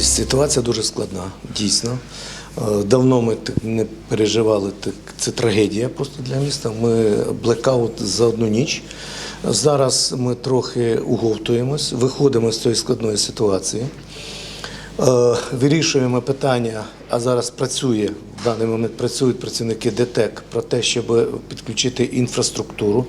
Ситуація дуже складна, дійсно. Е, Давно ми не переживали. Це трагедія просто для міста. Ми блекаут за одну ніч. Зараз ми трохи уговтуємось, виходимо з цієї складної ситуації. Е, Вирішуємо питання, а зараз працює в даний момент працюють працівники ДТЕК про те, щоб підключити інфраструктуру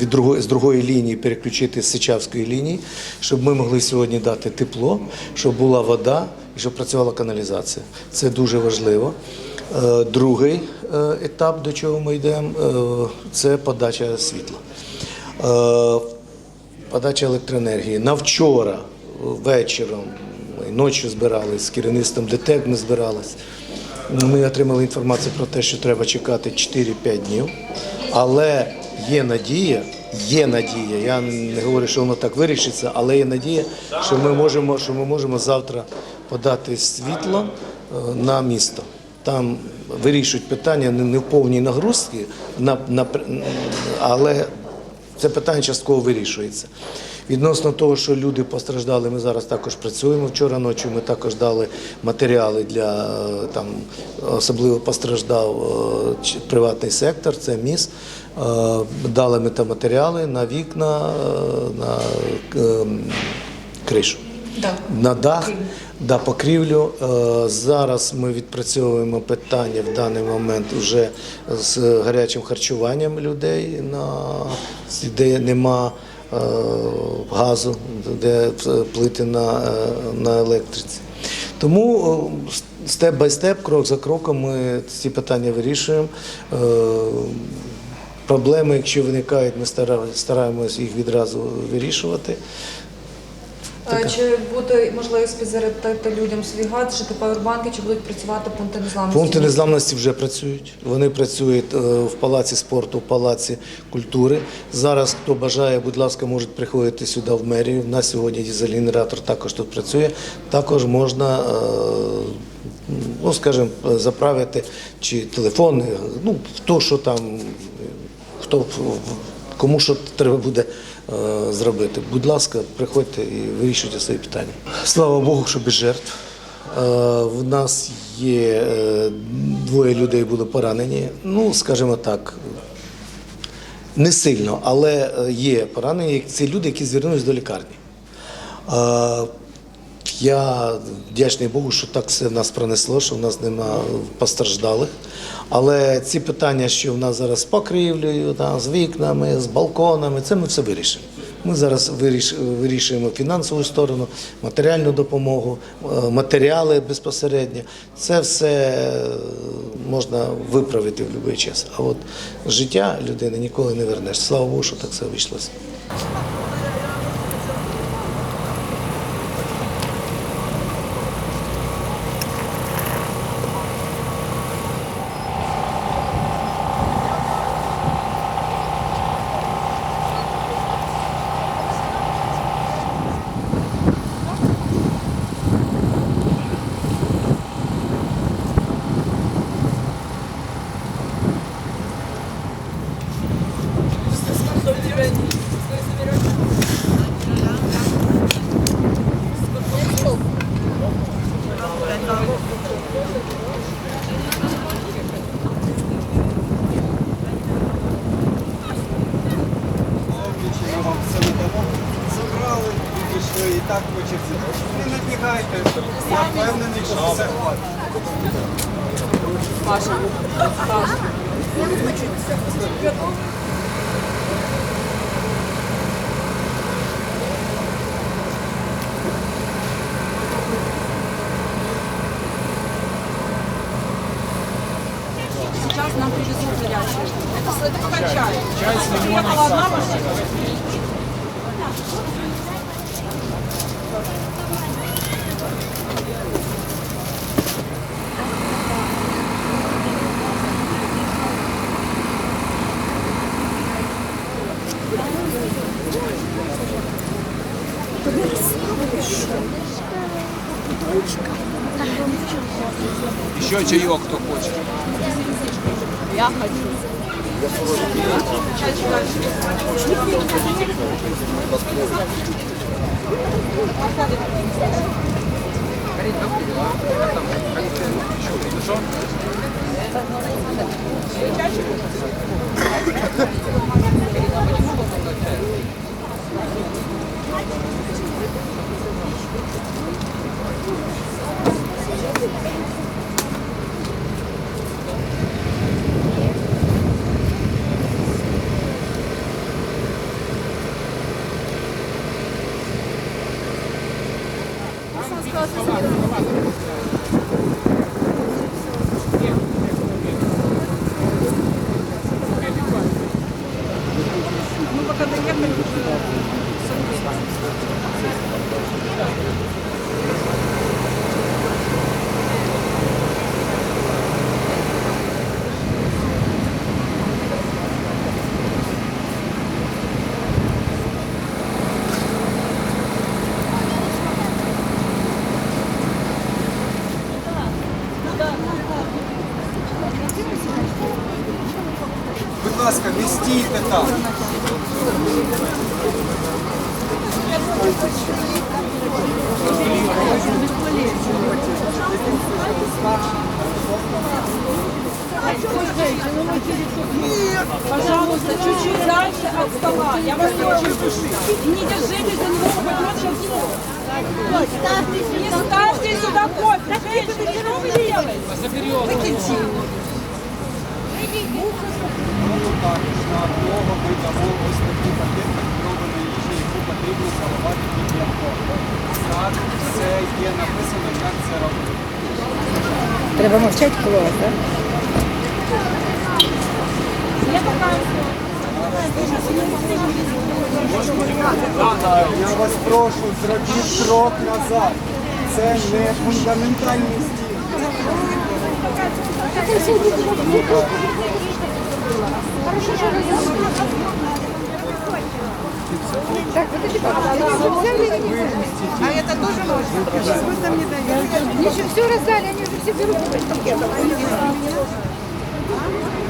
від другої з другої лінії переключити з Сичавської лінії, щоб ми могли сьогодні дати тепло, щоб була вода і щоб працювала каналізація. Це дуже важливо. Е, Другий е, етап, до чого ми йдемо, це подача світла. Подача електроенергії. На вчора вечором і ночі збирались з керівництвом ДТЕК. Ми збирались. Ми отримали інформацію про те, що треба чекати 4-5 днів. Але є надія, є надія. Я не говорю, що воно так вирішиться, але є надія, що ми можемо, що ми можемо завтра подати світло е, на місто. Там вирішують питання не в повній нагрузці, на, на, але це питання частково вирішується. Відносно того, що люди постраждали, ми зараз також працюємо. Вчора ночі ми також дали матеріали для е, там, особливо постраждав е, приватний сектор, це міс. Е, Дали ми там матеріали на вікна, на е, кришу. Да. На дах, да, покрівлю. Зараз ми відпрацьовуємо питання в даний момент вже з гарячим харчуванням людей, на, де нема газу, де плити на, е, на електриці. Тому е, степ бай степ, крок за кроком ми ці питання вирішуємо. Е, Проблеми, якщо виникають, ми стараємося їх відразу вирішувати. Е, Чи буде можливість підзарядити людям свій газ, чи павербанки, чи будуть працювати пункти незламності? Пункти незламності вже працюють. Вони працюють е, в палаці спорту, в палаці культури. Зараз, хто бажає, будь ласка, можуть приходити сюди в мерію. У нас сьогодні дизель-генератор також тут працює. Також можна, е, ну скажімо, заправити чи телефони, ну хто що там, хто кому що треба буде зробити. Будь ласка, приходьте і вирішуйте свої питання. Слава Богу, що без жертв. Е, В нас є е, двоє людей були поранені. Ну, скажімо так, не сильно, але е, є поранені. Це люди, які звернулись до лікарні. Я вдячний Богу, що так все в нас пронесло, що в нас нема постраждалих. Але ці питання, що в нас зараз з покрівлею, з вікнами, з балконами, це ми все вирішимо. Ми зараз виріш- вирішуємо фінансову сторону, матеріальну допомогу, е, матеріали безпосередньо. Це все е, можна виправити в будь-який час. А от життя людини ніколи не вернеш. Слава Богу, що так все вийшлося. Я впевнений, що все хватить. Сейчас нам привезут горячее. Это, это пока чай. Чай с лимоном одна машина. Еще чаек кто хочет. Я хочу. Хорошо? Треба мовчати коло так? Я вас прошу, зробіть крок назад. Це не фундаментальні стіни. А это тоже можно? Что там не дают? Мне же все раздали, они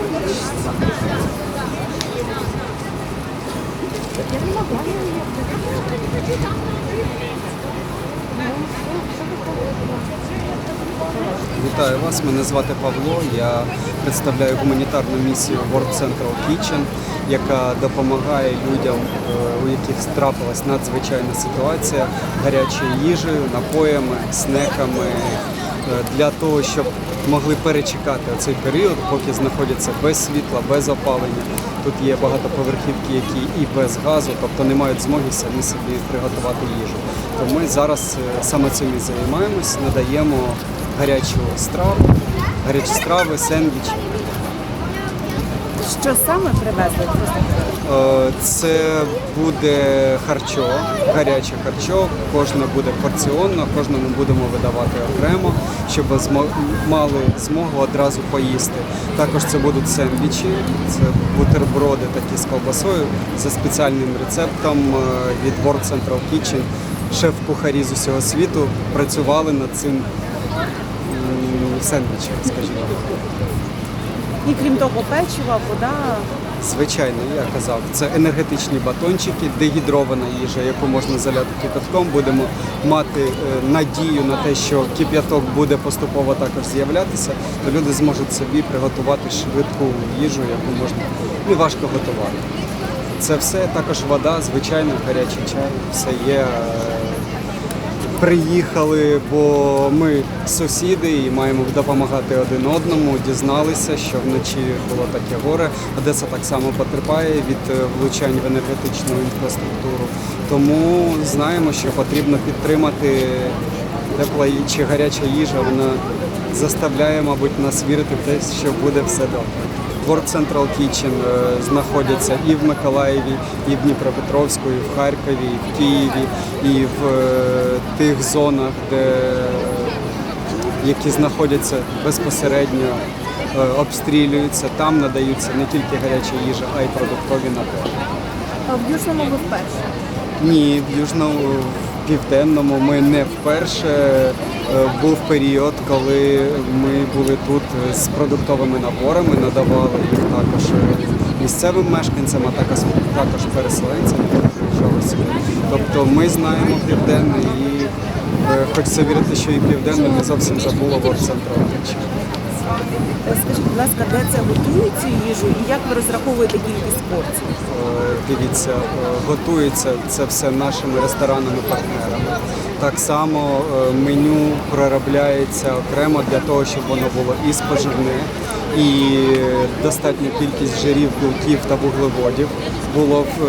уже все берут из пакетов. Вітаю вас, мене звати Павло. Я представляю гуманітарну місію World Central Kitchen, яка допомагає людям, е, у яких трапилась надзвичайна ситуація, гарячою їжею, напоями, снеками е, для того, щоб могли перечекати цей період, поки знаходяться без світла, без опалення. Тут є багатоповерхівки, які і без газу, тобто не мають змоги самі собі приготувати їжу. То ми зараз е, саме цим і займаємось, надаємо гарячу страву, гарячі страви, сендвічі. Що саме привезли? Е, Це буде харчо, гаряче харчо. Кожне буде порціонно, кожному будемо видавати окремо, щоб мали змогу одразу поїсти. Також це будуть сендвічі, це бутерброди такі з колбасою за спеціальним рецептом е, від World Central Kitchen. Шеф-кухарі з усього світу працювали над цим м, скажімо. І крім того, печива, вода. Звичайно, я казав, це енергетичні батончики, дегідрована їжа, яку можна заляти кипятком. Будемо мати е, надію на те, що кип'яток буде поступово також з'являтися, то люди зможуть собі приготувати швидку їжу, яку можна не важко готувати. Це все також вода, звичайно, гарячий чай, все є. Приїхали, бо ми сусіди і маємо допомагати один одному. Дізналися, що вночі було таке горе. Одеса так само потерпає від е, влучань в енергетичну інфраструктуру. Тому знаємо, що потрібно підтримати тепла чи гаряча їжа. Вона заставляє, мабуть, нас вірити в те, що буде все добре. World Central Kitchen знаходяться і в Миколаєві, і в Дніпропетровську, і в Харкові, і в Києві, і в е, тих зонах, де які знаходяться безпосередньо, е, обстрілюються. Там надаються не тільки гаряча їжа, а й продуктові напої. А в Южному ви вперше. Ні, в южному південному ми не вперше. Е, Був період, коли ми були тут з продуктовими наборами, надавали їх також е, місцевим мешканцям, а також, також переселенцям. Тобто ми знаємо південне і Е, Хочеться вірити, що і південне не зовсім забуло центру обличчя. Скажіть, будь ласка, де це готують цю їжу і як ви розраховуєте кількість порцій? Е, Дивіться, е, готується це все нашими ресторанами-партнерами. Так само е, меню проробляється окремо для того, щоб воно було і споживне, і достатня кількість жирів, білків та вуглеводів було в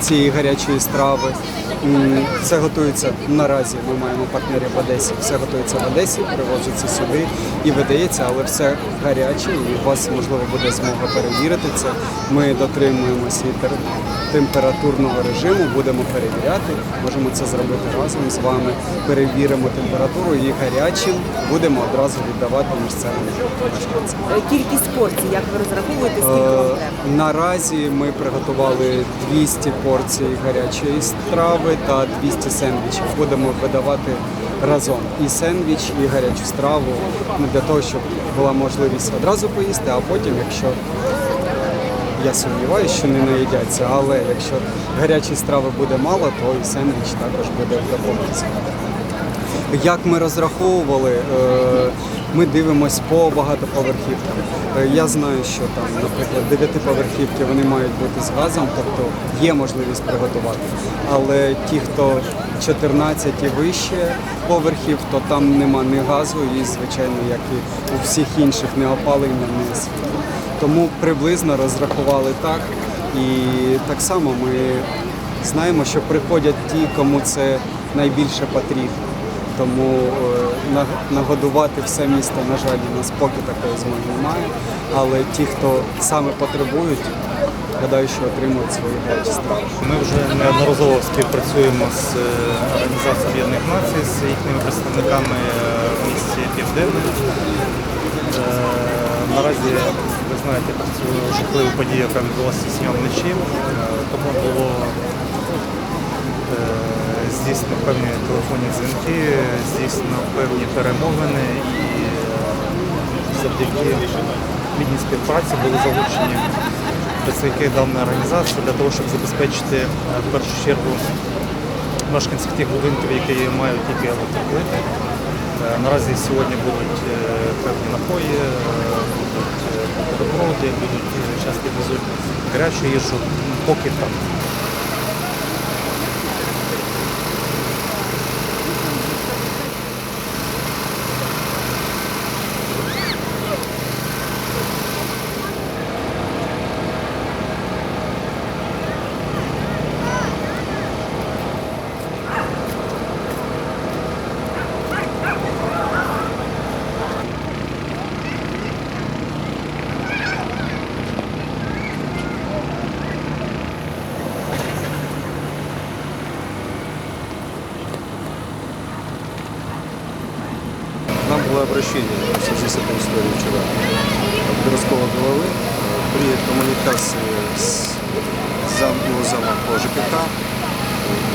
цієї гарячої страви. Все готується наразі. Ми маємо партнерів в Одесі. Все готується в Одесі, привозиться сюди і видається, але все гаряче. І у вас можливо буде змога перевірити це. Ми дотримуємося і температурного режиму, будемо перевіряти. Можемо це зробити разом з вами. Перевіримо температуру і гарячим будемо одразу віддавати місцевим мешканцям. Е, Кількість порцій, як ви розраховуєте, скільки вам Е, треба? Наразі ми приготували 200 порцій гарячої страви та 200 сендвічів. Будемо видавати разом і сендвіч, і гарячу страву для того, щоб була можливість одразу поїсти, а потім, якщо я сумніваюся, що не наїдяться, але якщо гарячої страви буде мало, то і сендвіч також буде в допомозі. Як ми розраховували, е, ми дивимось по багатоповерхівкам. Е, Я знаю, що там, наприклад, дев'ятиповерхівки вони мають бути з газом, тобто є можливість приготувати. Але ті, хто 14 і вище поверхів, то там нема ні газу і, звичайно, як і у всіх інших, не опалення, не світла. Тому приблизно розрахували так. І так само ми знаємо, що приходять ті, кому це найбільше потрібно. Тому е, нагодувати все місто, на жаль, у нас поки такої змоги немає. Але ті, хто саме потребують, гадаю, що отримують свої гарячі. Ми вже неодноразово співпрацюємо з е, Організацією Об'єднаних Націй, з їхніми представниками е, в місті Південне. Наразі ви знаєте про цю жахливу подію, яка відбулася сьогодні вночі. Е, Тому було е, здійснено певні телефонні дзвінки, здійснено певні перемовини і е, завдяки плідній співпраці були залучені представники даної організації для того, щоб забезпечити в першу чергу мешканців тих будинків, які мають тільки електроплити. Наразі сьогодні будуть певні напої, будуть бутерброди, будуть е, часто везуть гарячу їжу, поки так. Обращение в связи с этой историей вчера от городского головы. Э, При коммуникации с зам, его замом по ЖКХ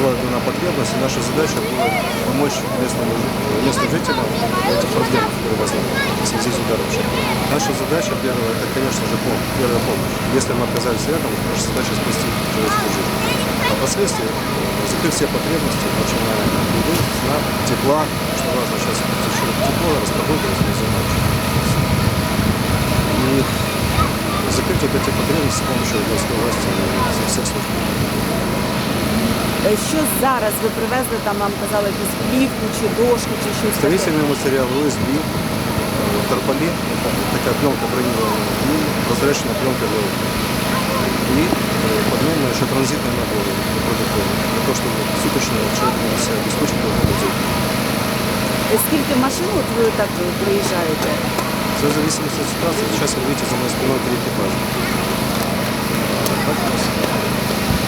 была дана потребность, и наша задача была помочь местному, жи- местным жителям в этих проблем, которые возникли в связи с ударом. Наша задача первая, это, конечно же, первая помощь. Если мы оказались рядом, наша задача спасти человеческую жизнь. А впоследствии э, закрыть все потребности, начиная от еды, сна, тепла, что важно сейчас очень тепло, распогода, если зима. И закрыть вот эти потребности с помощью городской власти со всех служб. Е, Що зараз ви привезли там, нам казали якусь плівку чи дошку, чи щось таке? Строительный материал ОСБ, э, тарпалин, это такая пленка бронированная, и прозрачная пленка для окон. И э, подмена еще транзитные наборы продуктовые, для того, чтобы суточно человек мог себя обеспечить продуктами. Е, Скільки машин от ви так е, приїжджаєте? Все в зависимости от ситуации. Сейчас вы видите за моей спиной три экипажа. А так у нас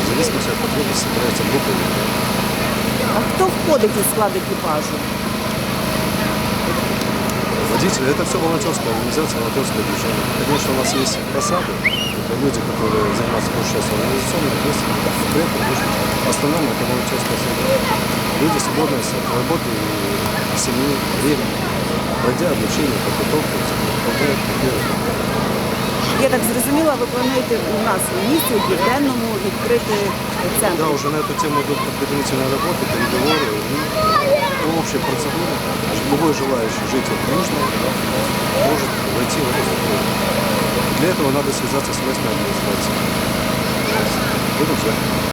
в зависимости от потребности собирается группа людей. А хто входить у склад екіпажу? Водители, это все волонтерская организация, волонтерское движение. Конечно, у нас есть просады, это люди, которые занимаются большей частью организационной ответственностью. При этом в основном это волонтерская среда. Люди свободные от работы и семьи, времени, пройдя обучение, подготовку, помогают первым. Я так зрозуміла, ви плануєте у нас у місті, у південному відкрити центр. Да, уже на эту тему идут подготовительные работы, переговоры. И по общей процедуре любой желающий житель Южного может войти в эту структуру. Для этого надо связаться с местной администрацией. Будем ждать.